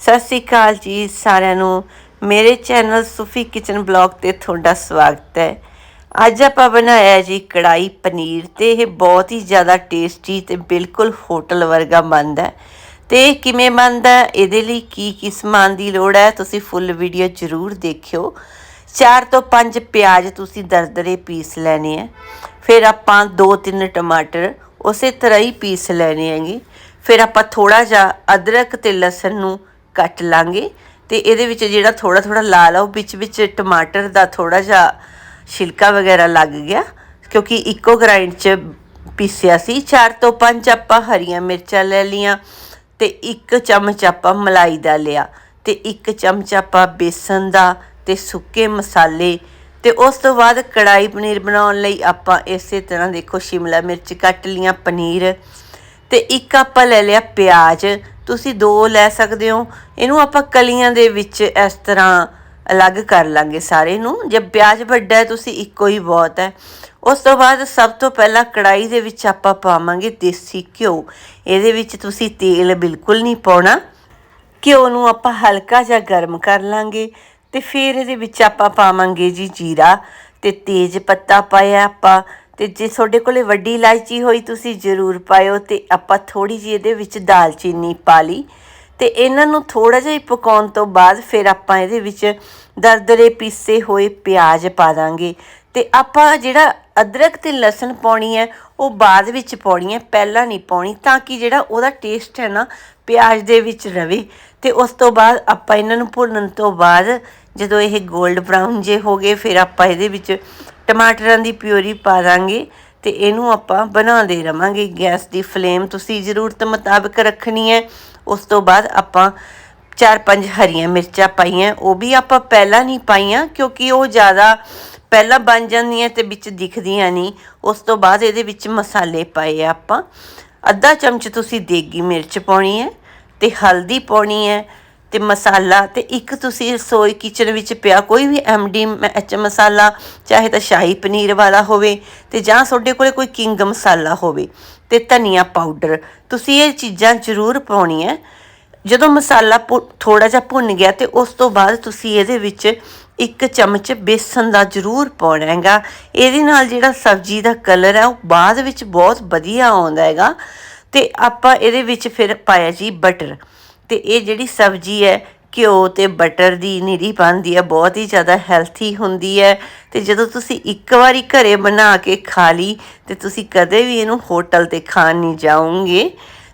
ਸਤਿ ਸ੍ਰੀ ਅਕਾਲ ਜੀ ਸਾਰਿਆਂ ਨੂੰ। ਮੇਰੇ ਚੈਨਲ ਸੂਫੀ ਕਿਚਨ ਬਲੌਗ ਤੇ ਤੁਹਾਡਾ ਸਵਾਗਤ ਹੈ। ਅੱਜ ਆਪਾਂ ਬਣਾਇਆ ਜੀ ਕੜਾਈ ਪਨੀਰ ਤੇ ਇਹ ਬਹੁਤ ਹੀ ਜ਼ਿਆਦਾ ਟੇਸਟੀ ਤੇ ਬਿਲਕੁਲ ਹੋਟਲ ਵਰਗਾ ਬਣਦਾ ਹੈ। ਤੇ ਇਹ ਕਿਵੇਂ ਬਣਦਾ ਇਹਦੇ ਲਈ ਕੀ ਕੀ ਸਮਾਨ ਦੀ ਲੋੜ ਹੈ? ਤੁਸੀਂ ਫੁੱਲ ਵੀਡੀਓ ਜ਼ਰੂਰ ਦੇਖਿਓ। 4 ਤੋਂ 5 ਪਿਆਜ਼ ਤੁਸੀਂ ਦਰਦਰੇ ਪੀਸ ਲੈਣੇ ਆ ਫਿਰ ਆਪਾਂ 2-3 ਟਮਾਟਰ ਉਸੇ ਤਰ੍ਹਾਂ ਹੀ ਪੀਸ ਲੈਣੇ ਹੈਗੇ। ਫਿਰ ਆਪਾਂ ਥੋੜਾ ਜਿਹਾ ਅਦਰਕ ਤੇ ਲਸਣ ਨੂੰ ਕੱਟ ਲਾਂਗੇ ਤੇ ਇਹਦੇ ਵਿੱਚ ਜਿਹੜਾ ਥੋੜਾ ਥੋੜਾ ਲਾਲ ਆ ਉਹ ਵਿੱਚ ਵਿੱਚ ਟਮਾਟਰ ਦਾ ਥੋੜਾ ਜਿਹਾ ਛਿਲਕਾ ਵਗੈਰਾ ਲੱਗ ਗਿਆ, ਕਿਉਂਕਿ ਇੱਕੋ ਗ੍ਰਾਈਂਡ 'ਚ ਪੀਸਿਆ ਸੀ। 4 ਤੋਂ 5 ਆਪਾਂ ਹਰੀਆਂ ਮਿਰਚਾਂ ਲੈ ਲੀਆਂ ਤੇ ਇੱਕ ਚਮਚ ਆਪਾਂ ਮਲਾਈ ਦਾ ਲਿਆ ਤੇ ਇੱਕ ਚਮਚ ਆਪਾਂ ਬੇਸਨ ਦਾ ਤੇ ਸੁੱਕੇ ਮਸਾਲੇ ਤੇ ਉਸ ਤੋਂ ਬਾਅਦ ਕੜਾਈ ਪਨੀਰ ਬਣਾਉਣ ਲਈ ਆਪਾਂ ਇਸੇ ਤਰ੍ਹਾਂ ਦੇਖੋ ਸ਼ਿਮਲਾ ਮਿਰਚ ਕੱਟ ਲੀਆਂ ਪਨੀਰ ਤੇ ਇੱਕ ਆਪਾਂ ਲੈ ਲਿਆ ਪਿਆਜ਼ ਤੁਸੀਂ ਦੋ ਲੈ ਸਕਦੇ ਹੋ। ਇਹਨੂੰ ਆਪਾਂ ਕਲੀਆਂ ਦੇ ਵਿੱਚ ਇਸ ਤਰ੍ਹਾਂ ਅਲੱਗ ਕਰ ਲਾਂਗੇ ਸਾਰੇ ਨੂੰ। ਜੇ ਪਿਆਜ਼ ਵੱਡਾ ਹੈ, ਤੁਸੀਂ ਇੱਕੋ ਹੀ ਬਹੁਤ ਹੈ। ਉਸ ਤੋਂ ਬਾਅਦ ਸਭ ਤੋਂ ਪਹਿਲਾਂ ਕੜਾਈ ਦੇ ਵਿੱਚ ਆਪਾਂ ਪਾਵਾਂਗੇ ਦੇਸੀ ਘਿਓ। ਇਹਦੇ ਵਿੱਚ ਤੁਸੀਂ ਤੇਲ ਬਿਲਕੁਲ ਨਹੀਂ ਪਾਉਣਾ। ਘਿਓ ਨੂੰ ਆਪਾਂ ਹਲਕਾ ਜਿਹਾ ਗਰਮ ਕਰ ਲਾਂਗੇ ਤੇ ਫਿਰ ਇਹਦੇ ਵਿੱਚ ਆਪਾਂ ਪਾਵਾਂਗੇ ਜੀ ਜੀਰਾ ਤੇ ਤੇਜ ਪੱਤਾ ਪਾਇਆ ਆਪਾਂ। ਤੇ ਜੇ ਤੁਹਾਡੇ ਕੋਲੇ ਵੱਡੀ ਇਲਾਇਚੀ ਹੋਈ, ਤੁਸੀਂ ਜ਼ਰੂਰ ਪਾਇਓ ਤੇ ਆਪਾਂ ਥੋੜੀ ਜਿਹੀ ਇਹਦੇ ਵਿੱਚ ਦਾਲਚੀਨੀ ਪਾ ਲਈ ਤੇ ਇਹਨਾਂ ਨੂੰ ਥੋੜਾ ਜਿਹਾ ਹੀ ਪਕਾਉਣ ਤੋਂ ਬਾਅਦ ਫਿਰ ਆਪਾਂ ਇਹਦੇ ਵਿੱਚ ਦਰਦਰੇ ਪੀਸੇ ਹੋਏ ਪਿਆਜ਼ ਪਾ ਦਾਂਗੇ ਤੇ ਆਪਾਂ ਜਿਹੜਾ ਅਦਰਕ ਤੇ ਲਸਣ ਪਾਉਣੀ ਹੈ, ਉਹ ਬਾਅਦ ਵਿੱਚ ਪਾਉਣੀ ਹੈ, ਪਹਿਲਾਂ ਨਹੀਂ ਪਾਉਣੀ ਤਾਂ ਕਿ ਜਿਹੜਾ ਉਹਦਾ ਟੇਸਟ ਹੈ ਨਾ ਪਿਆਜ਼ ਦੇ ਵਿੱਚ ਰਵੇ ਤੇ ਉਸ ਤੋਂ ਬਾਅਦ ਆਪਾਂ ਇਹਨਾਂ ਨੂੰ ਭੁੰਨਣ ਤੋਂ ਬਾਅਦ ਜਦੋਂ ਇਹ 골ਡ ਬ੍ਰਾਊਨ ਜੇ ਹੋ ਗਏ, ਫਿਰ ਆਪਾਂ ਇਹਦੇ ਵਿੱਚ ਟਮਾਟਰਾਂ ਦੀ ਪਿਊਰੀ ਪਾ ਦਾਂਗੇ ਤੇ ਇਹਨੂੰ ਆਪਾਂ ਬਣਾਉਂਦੇ ਰਵਾਂਗੇ। ਗੈਸ ਦੀ ਫਲੇਮ ਤੁਸੀਂ ਜ਼ਰੂਰਤ ਮੁਤਾਬਕ ਰੱਖਣੀ ਹੈ। ਉਸ ਤੋਂ ਬਾਅਦ ਆਪਾਂ ਚਾਰ ਪੰਜ ਹਰੀਆਂ ਮਿਰਚਾਂ ਪਾਈਆਂ। ਉਹ ਵੀ ਆਪਾਂ ਪਹਿਲਾਂ ਨਹੀਂ ਪਾਈਆਂ ਕਿਉਂਕਿ ਉਹ ਜ਼ਿਆਦਾ ਪਹਿਲਾਂ ਬਣ ਜਾਂਦੀਆਂ ਤੇ ਵਿੱਚ ਦਿਖਦੀਆਂ ਨਹੀਂ। ਉਸ ਤੋਂ ਬਾਅਦ ਇਹਦੇ ਵਿੱਚ ਮਸਾਲੇ ਪਾਏ ਆਪਾਂ। ਅੱਧਾ ਚਮਚ ਤੁਸੀਂ ਦੇਗੀ ਮਿਰਚ ਪਾਉਣੀ ਹੈ ਤੇ ਹਲਦੀ ਪਾਉਣੀ ਹੈ। ਤੇ ਮਸਾਲਾ ਤੇ ਇੱਕ ਤੁਸੀਂ ਰਸੋਈ ਕਿਚਨ ਵਿੱਚ ਪਿਆ ਕੋਈ ਵੀ ਐਮਡੀ ਐਚ ਮਸਾਲਾ, ਚਾਹੇ ਤਾਂ ਸ਼ਾਹੀ ਪਨੀਰ ਵਾਲਾ ਹੋਵੇ ਤੇ ਜਾਂ ਤੁਹਾਡੇ ਕੋਲੇ ਕੋਈ ਕਿੰਗ ਮਸਾਲਾ ਹੋਵੇ ਤੇ ਧਨੀਆ ਪਾਊਡਰ ਤੁਸੀਂ ਇਹ ਚੀਜ਼ਾਂ ਜ਼ਰੂਰ ਪਾਉਣੀਆਂ। ਜਦੋਂ ਮਸਾਲਾ ਥੋੜਾ ਜਿਹਾ ਭੁੰਨ ਗਿਆ ਤੇ ਉਸ ਤੋਂ ਬਾਅਦ ਤੁਸੀਂ ਇਹਦੇ ਵਿੱਚ ਇੱਕ ਚਮਚ ਬੇਸਨ ਦਾ ਜ਼ਰੂਰ ਪਾਉਣਾ ਹੈਗਾ। ਇਹਦੇ ਨਾਲ ਜਿਹੜਾ ਸਬਜ਼ੀ ਦਾ ਕਲਰ ਹੈ ਉਹ ਬਾਅਦ ਵਿੱਚ ਬਹੁਤ ਵਧੀਆ ਆਉਂਦਾ ਹੈਗਾ। ਤੇ ਆਪਾਂ ਇਹਦੇ ਵਿੱਚ ਫਿਰ ਪਾਇਆ ਜੀ ਬਟਰ ਤੇ ਇਹ ਜਿਹੜੀ ਸਬਜ਼ੀ ਹੈ, ਘਿਓ ਤੇ ਬਟਰ ਦੀ ਨਿਰੀ ਬਣਦੀ ਹੈ, ਬਹੁਤ ਹੀ ਜ਼ਿਆਦਾ ਹੈਲਥੀ ਹੁੰਦੀ ਹੈ ਤੇ ਜਦੋਂ ਤੁਸੀਂ ਇੱਕ ਵਾਰੀ ਘਰੇ ਬਣਾ ਕੇ ਖਾ ਲਈ ਤੇ ਤੁਸੀਂ ਕਦੇ ਵੀ ਇਹਨੂੰ ਹੋਟਲ ਤੇ ਖਾਣ ਨਹੀਂ ਜਾਓਗੇ।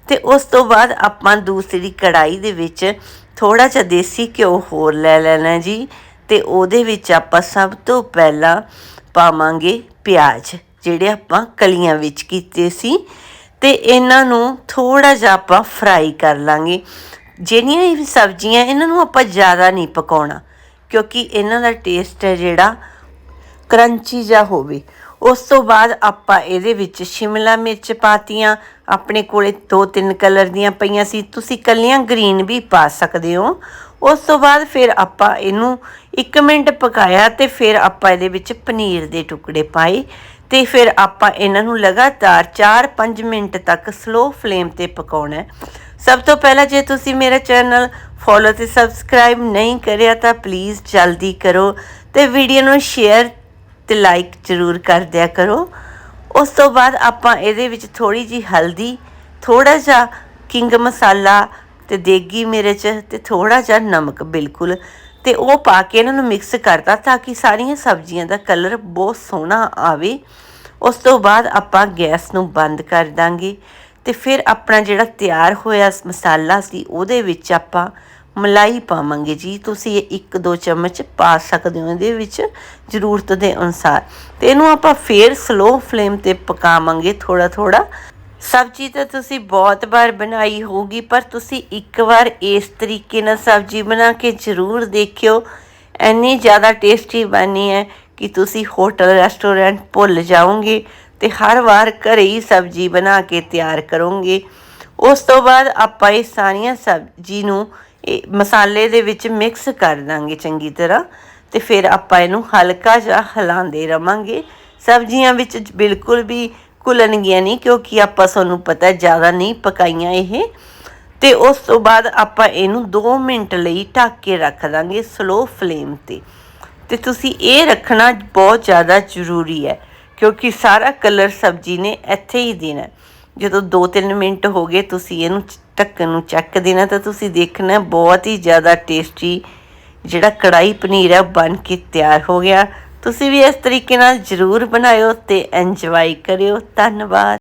ਤੇ ਉਸ ਤੋਂ ਬਾਅਦ ਆਪਾਂ ਦੂਸਰੀ ਕੜਾਈ ਦੇ ਵਿੱਚ ਥੋੜਾ ਜਿਹਾ ਦੇਸੀ ਘਿਓ ਹੋਰ ਲੈ ਲੈਣਾ ਜੀ ਤੇ ਉਹਦੇ ਵਿੱਚ ਆਪਾਂ ਸਭ ਤੋਂ ਪਹਿਲਾਂ ਪਾਵਾਂਗੇ ਪਿਆਜ਼, ਜਿਹੜੇ ਆਪਾਂ ਕਲੀਆਂ ਵਿੱਚ ਕੀਤੇ ਸੀ। ਤੇ ਇਹਨਾਂ ਨੂੰ ਥੋੜਾ ਜਿਹਾ ਆਪਾਂ ਫਰਾਈ ਕਰ ਲਾਂਗੇ। ਜਿਹੜੀਆਂ ਇਹ ਸਬਜ਼ੀਆਂ ਇਹਨਾਂ ਨੂੰ ਆਪਾਂ ਜ਼ਿਆਦਾ ਨਹੀਂ ਪਕਾਉਣਾ, ਕਿਉਂਕਿ ਇਹਨਾਂ ਦਾ ਟੇਸਟ ਹੈ ਜਿਹੜਾ ਕਰੰਚੀ ਜਿਹਾ ਹੋਵੇ। ਉਸ ਤੋਂ ਬਾਅਦ ਆਪਾਂ ਇਹਦੇ ਵਿੱਚ ਸ਼ਿਮਲਾ ਮਿਰਚ ਪਾਤੀਆਂ, ਆਪਣੇ ਕੋਲੇ ਦੋ ਤਿੰਨ ਕਲਰ ਦੀਆਂ ਪਈਆਂ ਸੀ। ਤੁਸੀਂ ਕੱਲੀਆਂ ਗ੍ਰੀਨ ਵੀ ਪਾ ਸਕਦੇ ਹੋ। ਉਸ ਤੋਂ ਬਾਅਦ ਫਿਰ ਆਪਾਂ ਇਹਨੂੰ 1 ਮਿੰਟ ਪਕਾਇਆ ਤੇ ਫਿਰ ਆਪਾਂ ਇਹਦੇ ਵਿੱਚ ਪਨੀਰ ਦੇ ਟੁਕੜੇ ਪਾਏ ਤੇ ਫਿਰ ਆਪਾਂ ਇਹਨਾਂ ਨੂੰ ਲਗਾਤਾਰ 4-5 ਮਿੰਟ ਤੱਕ ਸਲੋ ਫਲੇਮ ਤੇ ਪਕਾਉਣਾ ਹੈ। ਸਭ ਤੋਂ ਪਹਿਲਾਂ ਜੇ ਤੁਸੀਂ ਮੇਰਾ ਚੈਨਲ ਫੋਲੋ ਤੇ ਸਬਸਕ੍ਰਾਈਬ ਨਹੀਂ ਕਰਿਆ ਤਾਂ ਪਲੀਜ਼ ਜਲਦੀ ਕਰੋ ਤੇ ਵੀਡੀਓ ਨੂੰ ਸ਼ੇਅਰ ਤੇ ਲਾਈਕ ਜ਼ਰੂਰ ਕਰ ਦਿਆ ਕਰੋ। ਉਸ ਤੋਂ ਬਾਅਦ ਆਪਾਂ ਇਹਦੇ ਵਿੱਚ ਥੋੜੀ ਜੀ ਹਲਦੀ ਥੋੜਾ ਜਿਹਾ ਕਿੰਗ ਮਸਾਲਾ ਤੇ ਦੇਗੀ ਮਿਰਚ ਤੇ ਥੋੜਾ ਜਿਹਾ ਨਮਕ ਬਿਲਕੁਲ ਤੇ ਉਹ ਪਾ ਕੇ ਇਹਨਾਂ ਨੂੰ ਮਿਕਸ ਕਰਤਾ ਤਾਂ ਕਿ ਸਾਰੀਆਂ ਸਬਜ਼ੀਆਂ ਦਾ ਕਲਰ ਬਹੁਤ ਸੋਹਣਾ ਆਵੇ। ਉਸ ਤੋਂ ਬਾਅਦ ਆਪਾਂ ਗੈਸ ਨੂੰ ਬੰਦ ਕਰ ਦਾਂਗੇ। ਤੇ ਫਿਰ ਆਪਣਾ ਜਿਹੜਾ ਤਿਆਰ ਹੋਇਆ ਮਸਾਲਾ ਸੀ, ਉਹਦੇ ਵਿੱਚ ਆਪਾਂ ਮਲਾਈ ਪਾਵਾਂਗੇ ਜੀ। ਤੁਸੀਂ ਇਹ 1-2 ਚਮਚ ਪਾ ਸਕਦੇ ਹੋ, ਇਹਦੇ ਵਿੱਚ ਜ਼ਰੂਰਤ ਦੇ ਅਨੁਸਾਰ। ਤੇ ਇਹਨੂੰ ਆਪਾਂ ਫੇਰ ਸਲੋ ਫਲੇਮ ਤੇ ਪਕਾਵਾਂਗੇ ਥੋੜਾ ਥੋੜਾ ਸਬਜ਼ੀ ਤਾਂ ਤੁਸੀਂ ਬਹੁਤ ਵਾਰ ਬਣਾਈ ਹੋਊਗੀ, ਪਰ ਤੁਸੀਂ ਇੱਕ ਵਾਰ ਇਸ ਤਰੀਕੇ ਨਾਲ ਸਬਜ਼ੀ ਬਣਾ ਕੇ ਜ਼ਰੂਰ ਦੇਖਿਓ। ਇੰਨੀ ਜ਼ਿਆਦਾ ਟੇਸਟੀ ਬਣੀ ਹੈ ਕਿ ਤੁਸੀਂ ਹੋਟਲ ਰੈਸਟੋਰੈਂਟ ਭੁੱਲ ਜਾਓਗੇ। ਤੇ ਹਰ ਵਾਰ ਘਰੇ ਹੀ ਸਬਜ਼ੀ ਬਣਾ ਕੇ ਤਿਆਰ ਕਰੋਗੇ। ਉਸ ਤੋਂ ਬਾਅਦ ਆਪਾਂ ਇਹ ਸਾਰੀਆਂ ਸਬਜ਼ੀ ਨੂੰ ਇਹ ਮਸਾਲੇ ਦੇ ਵਿੱਚ ਮਿਕਸ ਕਰ ਦਾਂਗੇ ਚੰਗੀ ਤਰ੍ਹਾਂ ਤੇ ਫਿਰ ਆਪਾਂ ਇਹਨੂੰ ਹਲਕਾ ਜਿਹਾ ਹਿਲਾਉਂਦੇ ਰਵਾਂਗੇ। ਸਬਜ਼ੀਆਂ ਵਿੱਚ ਬਿਲਕੁਲ ਵੀ ਘੁਲਣਗੀਆਂ ਨਹੀਂ ਕਿਉਂਕਿ ਆਪਾਂ ਸਾਨੂੰ ਪਤਾ ਜ਼ਿਆਦਾ ਨਹੀਂ ਪਕਾਈਆਂ ਇਹ। ਤੇ ਉਸ ਤੋਂ ਬਾਅਦ ਆਪਾਂ ਇਹਨੂੰ 2 ਮਿੰਟ ਲਈ ਢੱਕ ਕੇ ਰੱਖ ਦਾਂਗੇ ਸਲੋ ਫਲੇਮ ਤੇ। ਤੇ ਤੁਸੀਂ ਇਹ ਰੱਖਣਾ ਬਹੁਤ ਜ਼ਿਆਦਾ ਜ਼ਰੂਰੀ ਹੈ। ਕਿਉਂਕਿ ਸਾਰਾ ਕਲਰ ਸਬਜ਼ੀ ਨੇ ਇੱਥੇ ਹੀ ਦੇਣਾ। ਜਦੋਂ 2-3 ਮਿੰਟ ਹੋ ਗਏ ਤੁਸੀਂ ਇਹਨੂੰ ਢੱਕਣ ਨੂੰ ਚੱਕ ਦੇਣਾ ਤਾਂ ਤੁਸੀਂ ਦੇਖਣਾ ਬਹੁਤ ਹੀ ਜ਼ਿਆਦਾ ਟੇਸਟੀ ਜਿਹੜਾ ਕੜਾਈ ਪਨੀਰ ਹੈ ਉਹ ਬਣ ਕੇ ਤਿਆਰ ਹੋ ਗਿਆ। ਤੁਸੀਂ ਵੀ ਇਸ ਤਰੀਕੇ ਨਾਲ ਜ਼ਰੂਰ ਬਣਾਇਓ ਤੇ ਇੰਜੋਏ ਕਰਿਓ। ਧੰਨਵਾਦ।